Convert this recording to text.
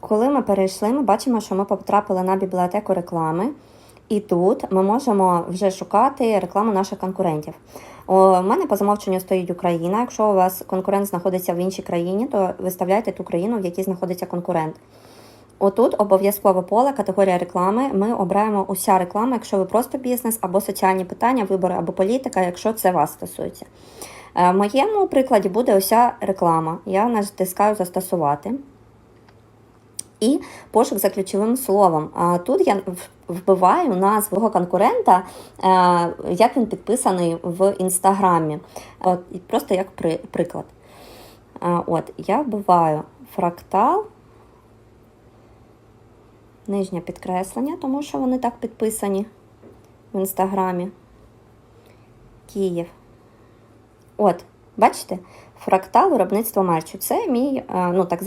Коли ми перейшли, ми бачимо, що ми потрапили на бібліотеку реклами. І тут ми можемо вже шукати рекламу наших конкурентів. У мене по замовченню стоїть Україна. Якщо у вас конкурент знаходиться в іншій країні, то виставляйте ту країну, в якій знаходиться конкурент. Отут обов'язкове поле, категорія реклами. Ми обираємо уся реклама, якщо ви просто бізнес або соціальні питання, вибори або політика, якщо це вас стосується. Е, В моєму прикладі буде уся реклама. Я натискаю застосувати. І пошук за ключовим словом. А тут я вбиваю назву свого конкурента, е, як він підписаний в інстаграмі. От, просто як при, приклад. От, я вбиваю фрактал, нижнє підкреслення, тому що вони так підписані в інстаграмі. Київ. От, бачите, фрактал виробництво мерчу. Це мій, е, ну так